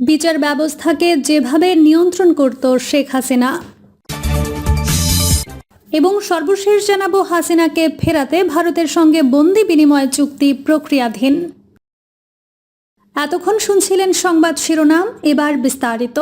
বিচার ব্যবস্থাকে যেভাবে নিয়ন্ত্রণ করত শেখ হাসিনা। এবং সর্বশেষ জানাব হাসিনাকে ফেরাতে ভারতের সঙ্গে বন্দি বিনিময় চুক্তি প্রক্রিয়াধীন। এতক্ষণ শুনছিলেন সংবাদ শিরোনাম, এবার বিস্তারিত।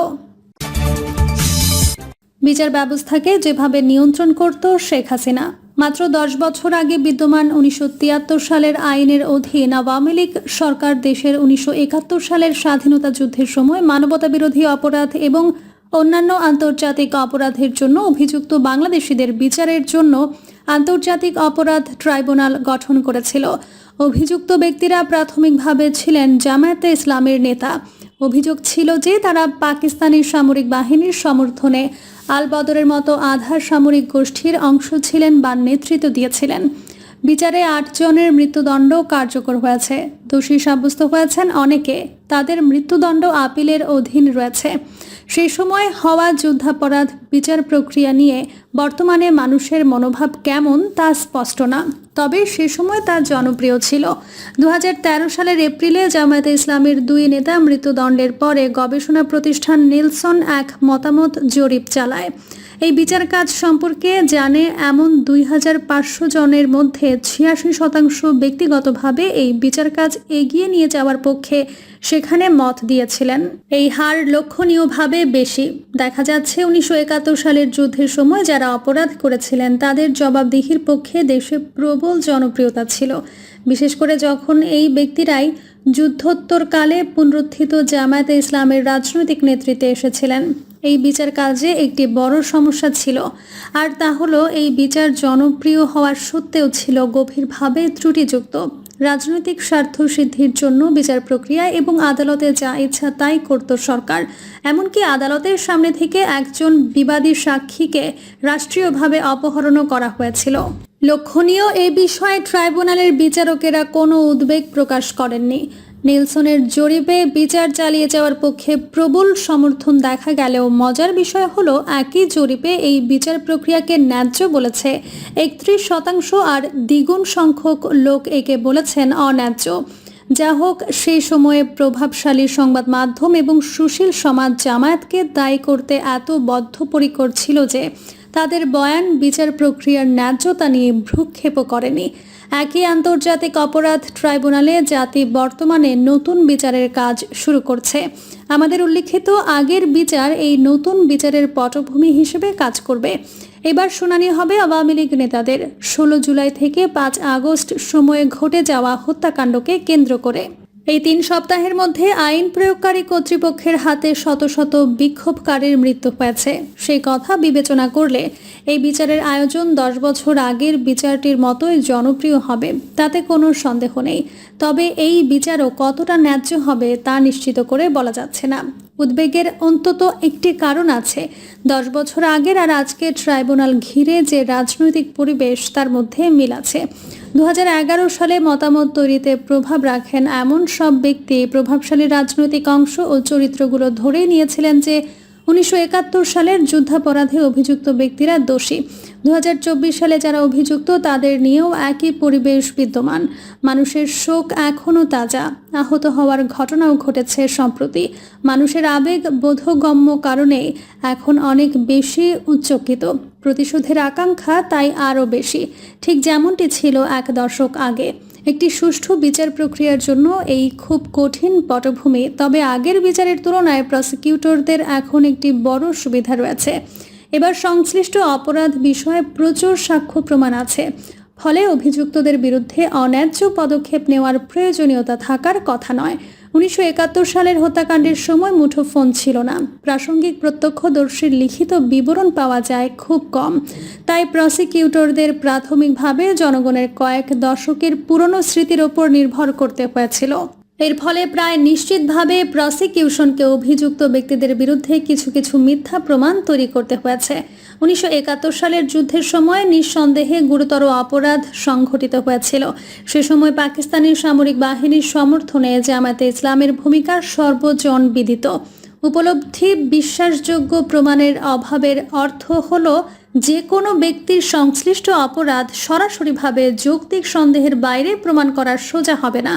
বিচার ব্যবস্থাকে যেভাবে নিয়ন্ত্রণ করত শেখ হাসিনা, মাত্র দশ বছর আগে বিদ্যমান উনিশশো তিয়াত্তর সালের আইনের অধীন আওয়ামী লীগ সরকার দেশের উনিশশো একাত্তর সালের স্বাধীনতা যুদ্ধের সময় মানবতা বিরোধী অপরাধ এবং অন্যান্য আন্তর্জাতিক অপরাধের জন্য অভিযুক্ত বাংলাদেশিদের বিচারের জন্য আন্তর্জাতিক অপরাধ ট্রাইব্যুনাল গঠন করেছিল। অভিযুক্ত ব্যক্তিরা প্রাথমিকভাবে ছিলেন জামায়াতে ইসলামের নেতা। অভিযোগ ছিল যে তারা পাকিস্তানি সামরিক বাহিনীর সমর্থনে আল বদরের মতো আধার সামরিক গোষ্ঠীর অংশ ছিলেন বা নেতৃত্ব দিয়েছিলেন। বিচারে আটজনের মৃত্যুদণ্ড কার্যকর হয়েছে। দোষী সাব্যস্ত হয়েছেন অনেকে। তাদের মৃত্যুদণ্ড আপিলের অধীন রয়েছে। সেই সময় হওয়া যুদ্ধাপরাধ বিচার প্রক্রিয়া নিয়ে বর্তমানে মানুষের মনোভাব কেমন তা স্পষ্ট না। তবে সে সময় তা জনপ্রিয় ছিল। দু হাজার তেরো সালের এপ্রিলে জামায়াতে ইসলামের দুই নেতা মৃত্যুদণ্ডের পরে গবেষণা প্রতিষ্ঠান নিলসন এক মতামত জরিপ চালায়। এই বিচার কাজ সম্পর্কে জানে এমন দুই হাজার পাঁচশো জনের মধ্যে ছিয়াশি শতাংশ ব্যক্তিগতভাবে এই বিচার কাজ এগিয়ে নিয়ে যাওয়ার পক্ষে সেখানে মত দিয়েছিলেন। এই হার লক্ষণীয়ভাবে বেশি। দেখা যাচ্ছে উনিশশো একাত্তর সালের যুদ্ধের সময় যারা অপরাধ করেছিলেন তাদের জবাবদিহির পক্ষে দেশে প্রবল জনপ্রিয়তা ছিল। বিশেষ করে যখন এই ব্যক্তিরাই যুদ্ধোত্তরকালে পুনরুত্থিত জামায়াতে ইসলামের রাজনৈতিক নেতৃত্বে এসেছিলেন। এই বিচার কাজে একটি বড় সমস্যা ছিল। আর তা হলো, এই বিচার জনপ্রিয় হওয়ার সত্ত্বেও ছিল গভীরভাবে ত্রুটিযুক্ত। রাজনৈতিক স্বার্থ সিদ্ধির জন্য বিচার প্রক্রিয়া এবং আদালতে যা ইচ্ছা তাই করত সরকার। এমনকি আদালতের সামনে থেকে একজন বিবাদী সাক্ষীকে রাষ্ট্রীয়ভাবে অপহরণও করা হয়েছিল। লক্ষণীয় এই বিষয়ে ট্রাইব্যুনালের বিচারকেরা কোনো উদ্বেগ প্রকাশ করেননি। নিলসনের জরিপে বিচার চালিয়ে যাওয়ার পক্ষে প্রবল সমর্থন দেখা গেলেও মজার বিষয় হলো একই জরিপে এই বিচার প্রক্রিয়াকে ন্যায্য বলেছে। একত্রিশ শতাংশ আর দ্বিগুণ সংখ্যক লোক একে বলেছেন অন্যায্য। যা হোক, সেই সময়ে প্রভাবশালী সংবাদ মাধ্যম এবং সুশীল সমাজ জামায়াতকে দায়ী করতে এত বদ্ধপরিকর ছিল যে তাদের বয়ান, বিচার প্রক্রিয়ার ন্যায্যতা নিয়ে ভ্রুক্ষেপও করেনি। একই আন্তর্জাতিক অপরাধ ট্রাইব্যুনালে জাতি বর্তমানে নতুন বিচারের কাজ শুরু করছে। আমাদের উল্লিখিত আগের বিচার এই নতুন বিচারের পটভূমি হিসেবে কাজ করবে। এবার শুনানি হবে আওয়ামী লীগ নেতাদের। ষোলো জুলাই থেকে পাঁচ আগস্ট সময়ে ঘটে যাওয়া হত্যাকাণ্ডকে কেন্দ্র করে। এই তিন সপ্তাহের মধ্যে আইন প্রয়োগকারী কর্তৃপক্ষের হাতে শত শত বিক্ষোভকারীর মৃত্যু হয়েছে। সেই কথা বিবেচনা করলে এই বিচারের আয়োজন দশ বছর আগের বিচারটির মতোই জনপ্রিয় হবে, তাতে কোনো সন্দেহ নেই। তবে এই বিচারও কতটা ন্যায্য হবে তা নিশ্চিত করে বলা যাচ্ছে না। উদ্বেগের অন্তত একটি কারণ আছে। দশ বছর আগের আর আজকে ট্রাইব্যুনাল ঘিরে যে রাজনৈতিক পরিবেশ, তার মধ্যে মিল আছে। দু হাজার এগারো সালে মতামত তৈরিতে প্রভাব রাখেন এমন সব ব্যক্তি প্রভাবশালী রাজনৈতিক অংশ ও চরিত্রগুলো ধরেই নিয়েছিলেন যে উনিশশো একাত্তর সালের যুদ্ধাপরাধে অভিযুক্ত ব্যক্তিরা দোষী। দু হাজার চব্বিশ সালে যারা অভিযুক্ত, তাদের নিয়েও একই পরিবেশ বিদ্যমান। মানুষের শোক এখনও তাজা। আহত হওয়ার ঘটনাও ঘটেছে সম্প্রতি। মানুষের আবেগ বোধগম্য কারণে এখন অনেক বেশি উচ্চকিত। প্রতিশোধের আকাঙ্ক্ষা তাই আরও বেশি। ঠিক যেমনটি ছিল এক দশক আগে। একটি সুষ্ঠু বিচার প্রক্রিয়ার জন্য এই খুব কঠিন পটভূমি। তবে আগের বিচারের তুলনায় প্রসিকিউটরদের এখন একটি বড় সুবিধা রয়েছে। এবার সংশ্লিষ্ট অপরাধ বিষয়ে প্রচুর সাক্ষ্য প্রমাণ আছে। ফলে অভিযুক্তদের বিরুদ্ধে অন্যায্য পদক্ষেপ নেওয়ার প্রয়োজনীয়তা থাকার কথা নয়। উনিশশো একাত্তর সালের হত্যাকাণ্ডের সময় মুঠোফোন ছিল না। প্রাসঙ্গিক প্রত্যক্ষদর্শীর লিখিত বিবরণ পাওয়া যায় খুব কম। তাই প্রসিকিউটরদের প্রাথমিকভাবে জনগণের কয়েক দশকের পুরনো স্মৃতির ওপর নির্ভর করতে হয়েছিল। এর ফলে প্রায় নিশ্চিতভাবে প্রসিকিউশনকে অভিযুক্ত ব্যক্তিদের বিরুদ্ধে কিছু কিছু মিথ্যা প্রমাণ তৈরি করতে হয়েছে। উনিশশো একাত্তর সালের যুদ্ধের সময় নিঃসন্দেহে গুরুতর অপরাধ সংঘটিত হয়েছিল। সে সময় পাকিস্তানি সামরিক বাহিনীর সমর্থনে জামাতে ইসলামের ভূমিকা সর্বজন বিদিত। উপলব্ধি বিশ্বাসযোগ্য প্রমাণের অভাবের অর্থ হল যে কোনো ব্যক্তির সংশ্লিষ্ট অপরাধ সরাসরিভাবে যৌক্তিক সন্দেহের বাইরে প্রমাণ করা সোজা হবে না।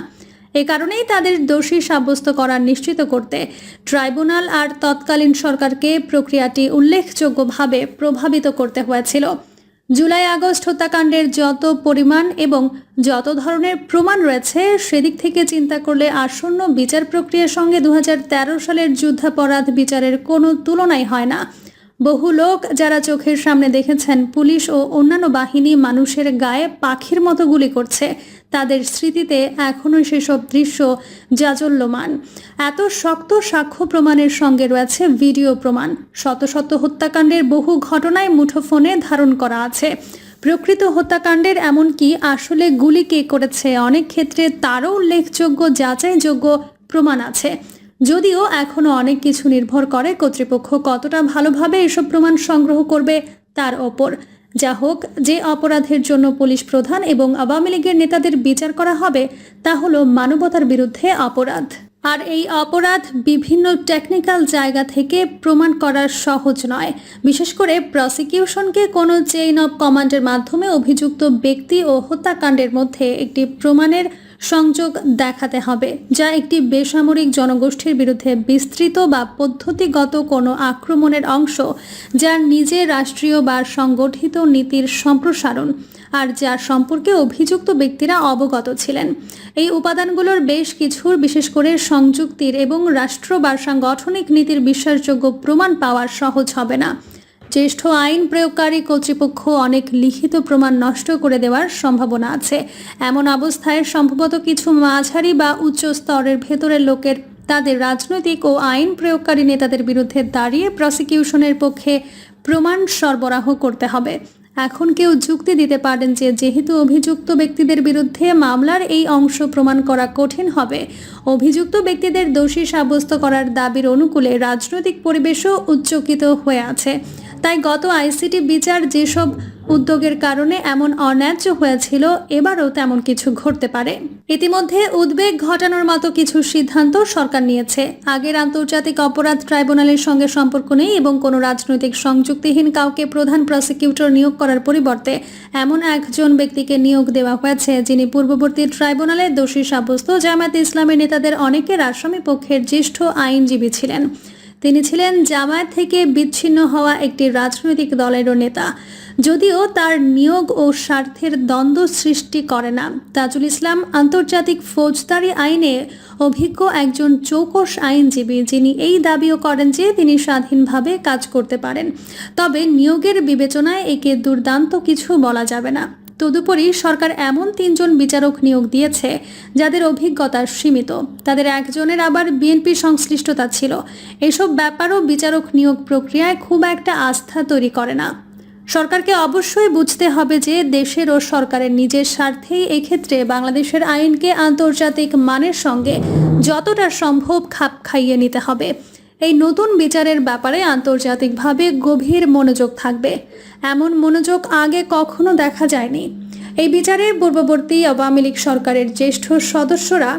এ কারণেই তাদের দোষী সাব্যস্ত করা নিশ্চিত করতে ট্রাইব্যুনাল আর তৎকালীন সরকারকে প্রক্রিয়াটি উল্লেখযোগ্যভাবে প্রভাবিত করতে হয়েছিল। জুলাই আগস্ট হত্যাকাণ্ডের যত পরিমাণ এবং যত ধরনের প্রমাণ রয়েছে, সেদিক থেকে চিন্তা করলে আসন্ন বিচার প্রক্রিয়ার সঙ্গে দু হাজার তেরো সালের যুদ্ধাপরাধ বিচারের কোনো তুলনাই হয় না। বহু লোক যারা চোখের সামনে দেখেছেন পুলিশ ও অন্যান্য বাহিনী মানুষের গায়ে পাখির মতো গুলি করছে। তাদের স্মৃতিতে এখনও সেসব দৃশ্য জাজল্যমান। এত শক্ত সাক্ষ্য প্রমাণের সঙ্গে রয়েছে ভিডিও প্রমাণ। শত শত হত্যাকাণ্ডের বহু ঘটনায় মুঠোফোনে ধারণ করা আছে। প্রকৃত হত্যাকাণ্ডের এমনকি আসলে গুলি কে করেছে? অনেক ক্ষেত্রে তারও উল্লেখযোগ্য, যাচাইযোগ্য প্রমাণ আছে। যদিও এখনও অনেক কিছু নির্ভর করে কর্তৃপক্ষ কতটা ভালোভাবে এসব প্রমাণ সংগ্রহ করবে তার ওপর। যা হোক, যে অপরাধের জন্য পুলিশ প্রধান এবং আওয়ামী লীগের নেতাদের বিচার করা হবে, তা হলো মানবতার বিরুদ্ধে অপরাধ। আর এই অপরাধ বিভিন্ন টেকনিক্যাল জায়গা থেকে প্রমাণ করা সহজ নয়। বিশেষ করে প্রসিকিউশনকে কোনো চেইন অব কমান্ডের মাধ্যমে অভিযুক্ত ব্যক্তি ও হত্যাকাণ্ডের মধ্যে একটি প্রমাণের সংযোগ দেখাতে হবে, যা একটি বেসামরিক জনগোষ্ঠীর বিরুদ্ধে বিস্তৃত বা পদ্ধতিগত কোনো আক্রমণের অংশ যার নিজে রাষ্ট্রীয় বা সংগঠিত নীতির সম্প্রসারণ, আর যার সম্পর্কে অভিযুক্ত ব্যক্তিরা অবগত ছিলেন। এই উপাদানগুলোর বেশ কিছুর বিশেষ করে সংযুক্তির এবং রাষ্ট্র বা সাংগঠনিক নীতির বিশ্বাসযোগ্য প্রমাণ পাওয়া সহজ হবে না। জ্যেষ্ঠ আইন প্রয়োগকারী কর্তৃপক্ষ অনেক লিখিত প্রমাণ নষ্ট করে দেওয়ার সম্ভাবনা আছে। এমন অবস্থায় সম্ভবত কিছু মাঝারি বা উচ্চ স্তরের ভেতরের লোকের তাদের রাজনৈতিক ও আইন প্রয়োগকারী নেতাদের বিরুদ্ধে দাঁড়িয়ে প্রসিকিউশনের পক্ষে প্রমাণ সরবরাহ করতে হবে। এখন কেউ যুক্তি দিতে পারেন যে, যেহেতু অভিযুক্ত ব্যক্তিদের বিরুদ্ধে মামলার এই অংশ প্রমাণ করা কঠিন হবে, অভিযুক্ত ব্যক্তিদের দোষী সাব্যস্ত করার দাবির অনুকূলে রাজনৈতিক পরিবেশও উচ্চকিত হয়ে আছে। তাই গত আইসিটি বিচার যেসব উদ্যোগের কারণে এমন অন্যায্য হয়েছিল, এবারও তেমন কিছু ঘটতে পারে। ইতিমধ্যে উদ্বেগ ঘটানোর মতো কিছু সিদ্ধান্ত সরকার নিয়েছে। আগের আন্তর্জাতিক অপরাধ ট্রাইব্যুনালের সঙ্গে সম্পর্ক নেই এবং কোনো রাজনৈতিক সংযুক্তিহীন কাউকে প্রধান প্রসিকিউটর নিয়োগ করার পরিবর্তে এমন একজন ব্যক্তিকে নিয়োগ দেওয়া হয়েছে যিনি পূর্ববর্তী ট্রাইব্যুনালে দোষী সাব্যস্ত জামায়াত ইসলামের নেতাদের অনেকের আসামি পক্ষের জ্যেষ্ঠ আইনজীবী ছিলেন। তিনি ছিলেন জামায়াত থেকে বিচ্ছিন্ন হওয়া একটি রাজনৈতিক দলেরও নেতা। যদিও তার নিয়োগ ও স্বার্থের দ্বন্দ্ব সৃষ্টি করে না। তাজুল ইসলাম আন্তর্জাতিক ফৌজদারি আইনে অভিজ্ঞ একজন চৌকস আইনজীবী যিনি এই দাবিও করেন যে তিনি স্বাধীনভাবে কাজ করতে পারেন। তবে নিয়োগের বিবেচনায় একে দুর্দান্ত কিছু বলা যাবে না। তদুপরি সরকার এমন তিনজন বিচারক নিয়োগ দিয়েছে যাদের অভিজ্ঞতা সীমিত। তাদের একজনের আবার বিএনপি সংশ্লিষ্টতা ছিল। এসব ব্যাপারও বিচারক নিয়োগ প্রক্রিয়ায় খুব একটা আস্থা তৈরি করে না। সরকারকে অবশ্যই বুঝতে হবে যে দেশের ও সরকারের নিজের স্বার্থেই এক্ষেত্রে বাংলাদেশের আইনকে আন্তর্জাতিক মানের সঙ্গে যতটা সম্ভব খাপ খাইয়ে নিতে হবে। এই নতুন বিচারের ব্যাপারে আন্তর্জাতিকভাবে গভীর মনোযোগ থাকবে। এমন মনোযোগ আগে কখনো দেখা যায়নি। এই বিচারের পূর্ববর্তী আওয়ামী লীগ সরকারের জ্যেষ্ঠ সদস্যরা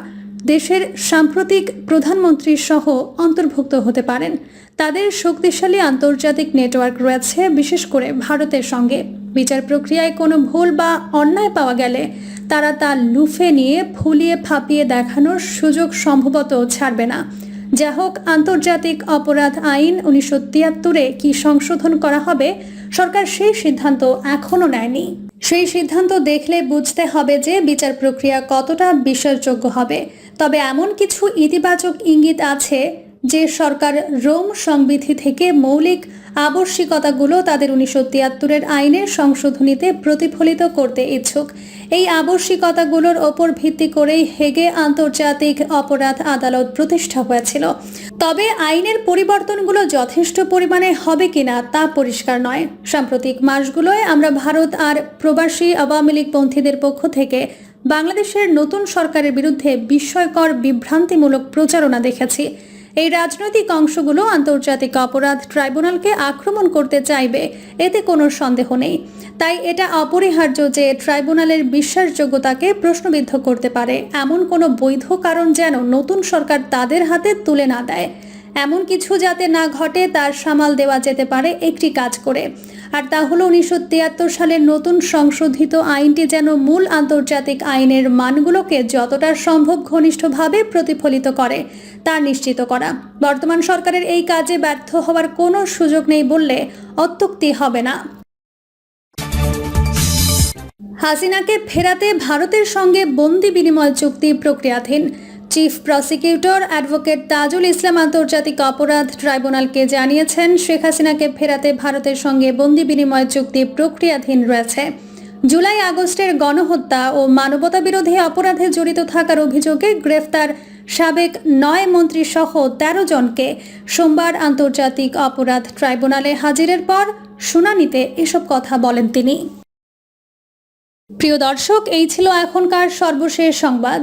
দেশের সাম্প্রতিক প্রধানমন্ত্রী সহ অন্তর্ভুক্ত হতে পারেন। তাদের শক্তিশালী আন্তর্জাতিক নেটওয়ার্ক রয়েছে, বিশেষ করে ভারতের সঙ্গে। বিচার প্রক্রিয়ায় কোনো ভুল বা অন্যায় পাওয়া গেলে তারা তা লুফে নিয়ে, ফুলিয়ে ফাঁপিয়ে দেখানোর সুযোগ সম্ভবত ছাড়বে না। যা হোক আন্তর্জাতিক অপরাধ আইন উনিশশো তিয়াত্তরে কি সংশোধন করা হবে, সরকার সেই সিদ্ধান্ত এখনও নেয়নি। সেই সিদ্ধান্ত দেখলে বুঝতে হবে যে বিচার প্রক্রিয়া কতটা বিশ্বাসযোগ্য হবে। তবে এমন কিছু ইতিবাচক ইঙ্গিত আছে যে সরকার রোম সংবিধি থেকে মৌলিক আবশ্যিকতাগুলো তাদের উনিশশো তিয়াত্তরের আইনের সংশোধনীতে প্রতিফলিত করতে ইচ্ছুক। এই আবশ্যিকতাগুলোর ওপর ভিত্তি করেই হেগে আন্তর্জাতিক অপরাধ আদালত প্রতিষ্ঠা হয়েছিল। তবে আইনের পরিবর্তনগুলো যথেষ্ট পরিমাণে হবে কিনা তা পরিষ্কার নয়। সাম্প্রতিক মাসগুলোয় আমরা ভারত আর প্রবাসী আওয়ামী লীগপন্থীদের পক্ষ থেকে বাংলাদেশের নতুন সরকারের বিরুদ্ধে বিস্ময়কর বিভ্রান্তিমূলক প্রচারণা দেখেছি। এই রাজনৈতিক অংশগুলো আন্তর্জাতিক অপরাধ ট্রাইব্যুনালকে আক্রমণ করতে চাইবে, এতে কোনো সন্দেহ নেই। তাই এটা অপরিহার্য যে ট্রাইব্যুনালের বিশ্বাসযোগ্যতাকে প্রশ্নবিদ্ধ করতে পারে। এমন কোনো বৈধ কারণ যেন নতুন সরকার তাদের হাতে তুলে না দেয়। এমন কিছু যাতে না ঘটে তার সামাল দেওয়া যেতে পারে একটি কাজ করে। আর তা হলো উনিশশো তিয়াত্তর সালের নতুন সংশোধিত আইনটি যেন মূল আন্তর্জাতিক আইনের মানগুলোকে যতটা সম্ভব ঘনিষ্ঠভাবে প্রতিফলিত করে, তা নিশ্চিত করা। বর্তমান সরকারের এই কাজে ব্যর্থ হওয়ার কোনো সুযোগ নেই বললে অত্যুক্তি হবে না। হাসিনাকে ফেরাতে ভারতের সঙ্গে বন্দি বিনিময় চুক্তি প্রক্রিয়াধীন। Chief prosecutor advocate Tajul Islam আন্তর্জাতিক অপরাধ ট্রাইব্যুনালকে জানিয়েছেন, শেখ হাসিনাকে ফেরাতে ভারতের সঙ্গে বন্দি বিনিময় চুক্তি প্রক্রিয়াধীন রয়েছে। জুলাই আগস্টের গণহত্যা ও মানবতা বিরোধী অপরাধে জড়িত থাকার অভিযোগে গ্রেফতার সাবেক নয় মন্ত্রী সহ তেরো জনকে সোমবার আন্তর্জাতিক অপরাধ ট্রাইব্যুনালে হাজিরের পর শুনানিতে এসব কথা বলেন তিনি। প্রিয় দর্শক, এই ছিল এখনকার সর্বশেষ সংবাদ।